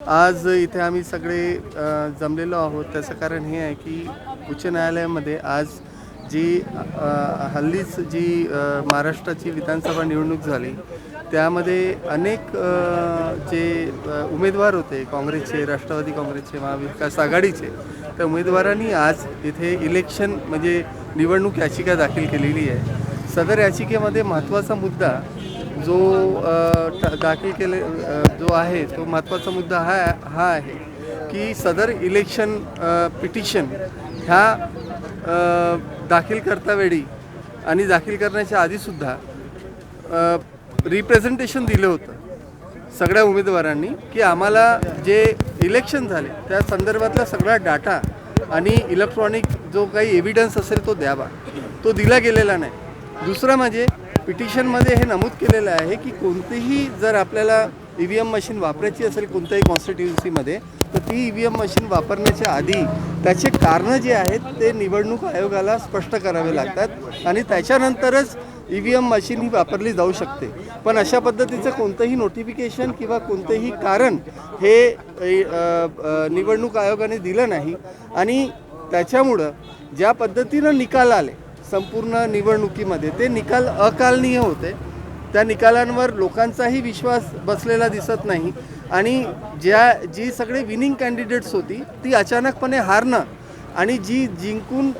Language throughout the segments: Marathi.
आज इथे आम्ही सगळे जमलेलो आहोत. त्याचं कारण हे आहे की उच्च न्यायालयामध्ये आज जी हल्लीच जी महाराष्ट्राची विधानसभा निवडणूक झाली त्यामध्ये अनेक जे उमेदवार होते काँग्रेसचे राष्ट्रवादी काँग्रेसचे महाविकास आघाडीचे त्या उमेदवारांनी आज इथे इलेक्शन म्हणजे निवडणूक याचिका दाखल केलेली आहे. सदर याचिकेमध्ये महत्त्वाचा मुद्दा जो दाखल केले जो आहे तो महत्त्वाचा मुद्दा हा हा आहे की सदर इलेक्शन पिटिशन ह्या दाखील दाखल करतावेळी आणि दाखल करण्याच्या आधीसुद्धा रिप्रेझेंटेशन दिलं होतं सगळ्या उमेदवारांनी की आम्हाला जे इलेक्शन झाले त्या संदर्भातला सगळा डाटा आणि इलेक्ट्रॉनिक जो काही एव्हिडन्स असेल तो द्यावा. तो दिला गेलेला नाही. दुसरं म्हणजे पिटिशनमध्ये हे नमूद केलेलं आहे की कोणतीही जर आपल्याला ई व्ही एम मशीन वापरायची असेल कोणत्याही कॉन्स्टिट्युन्सीमध्ये तर ती ई व्ही एम मशीन वापरण्याच्या आधी त्याचे कारणं जे आहेत ते निवडणूक आयोगाला स्पष्ट करावे लागतात आणि त्याच्यानंतरच ई व्ही एम मशीन ही वापरली जाऊ शकते. पण अशा पद्धतीचं कोणतंही नोटिफिकेशन किंवा कोणतेही कारण हे निवडणूक आयोगाने दिलं नाही. आणि त्याच्यामुळं ज्या पद्धतीनं निकाल आले संपूर्ण निवडणुकीमध्ये ते निकाल अकालनीय होते. त्या निकालांवर लोकांचाही विश्वास बसलेला दिसत नाही आणि ज्या जी सगळे विनिंग कॅन्डिडेट्स होती ती अचानकपणे हारणं आणि जी जिंकून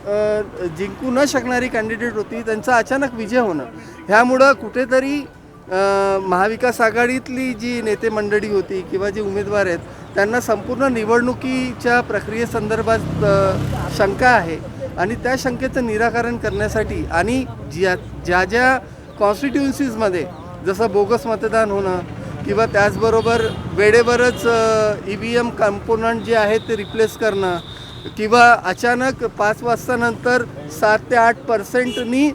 जिंकू न शकणारी कॅन्डिडेट होती त्यांचा अचानक विजय होणं. ह्यामुळं कुठेतरी महाविकास आघाडीतली जी नेते मंडळी होती किंवा जे उमेदवार आहेत त्यांना संपूर्ण निवडणुकीच्या प्रक्रियेसंदर्भात शंका आहे. आणि त्या शंकेचं निराकरण करण्यासाठी आणि ज्या ज्या ज्या कॉन्स्टिट्युन्सीजमध्ये जसं बोगस मतदान होणं किंवा त्याचबरोबर वेळेवरच ई व्ही एम कम्पोनंट जे आहेत ते रिप्लेस करणं किंवा अचानक पाच वाजतानंतर सात ते आठ पर्सेंटनी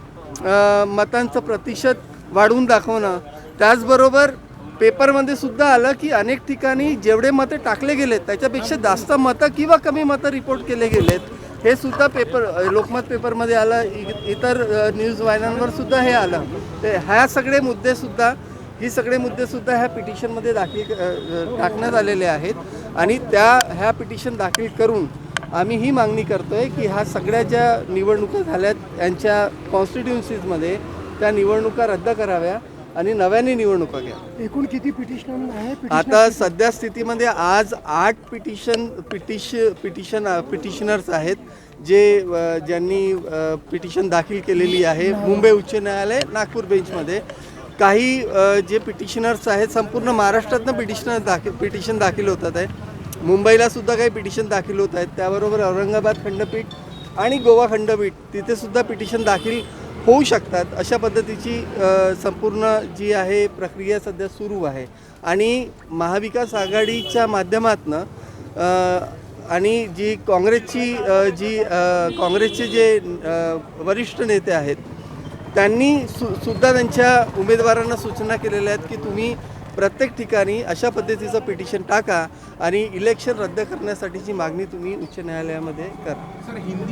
मतांचं प्रतिशत वाढवून दाखवणं. त्याचबरोबर पेपरमध्ये सुद्धा आलं की अनेक ठिकाणी जेवढे मतं टाकले गेलेत त्याच्यापेक्षा जास्त मतं किंवा कमी मतं रिपोर्ट केले गेलेत. हे सुद्धा पेपर लोकमत पेपरमध्ये आलं इ- इतर न्यूज वाहिन्यांवर सुद्धा हे आलं. ते ह्या सगळे मुद्देसुद्धा ही सगळे मुद्देसुद्धा ह्या पिटिशनमध्ये दाखल टाकण्यात आलेले आहेत. आणि त्या ह्या पिटिशन दाखल करून आम्ही ही मागणी करतो आहे की ह्या सगळ्या ज्या निवडणुका झाल्यात यांच्या कॉन्स्टिट्युन्सीजमध्ये त्या निवडणुका रद्द कराव्या. आणि नव्याने निवडणुका घ्या. एकूण किती पिटिशन आहे? आता सध्या स्थितीमध्ये आज आठ पिटिशन पिटिश पिटिशन पिटिशनर्स आहेत जे अ, ज्यांनी पिटिशन दाखल केलेली आहे मुंबई उच्च न्यायालय नागपूर बेंचमध्ये. काही अ, जे पिटिशनर्स आहेत संपूर्ण महाराष्ट्रातनं पिटिशनर दाखल पिटिशन दाखल होतात आहे मुंबईला सुद्धा काही पिटिशन दाखल होत आहेत. त्याबरोबर औरंगाबाद खंडपीठ आणि गोवा खंडपीठ तिथे सुद्धा पिटिशन दाखल होऊ शकतात. अशा पद्धतीची संपूर्ण जी आहे प्रक्रिया सध्या सुरू आहे. आणि महाविकास आघाडीच्या माध्यमातनं आणि जी काँग्रेसची जी काँग्रेसचे जे वरिष्ठ नेते आहेत त्यांनी सु सुद्धा त्यांच्या उमेदवारांना सूचना केलेल्या आहेत की तुम्ही प्रत्येक ठिकाणी अशा पद्धतीचं पिटिशन टाका आणि इलेक्शन रद्द करण्यासाठीची मागणी तुम्ही उच्च न्यायालयामध्ये करा. सर हिंदी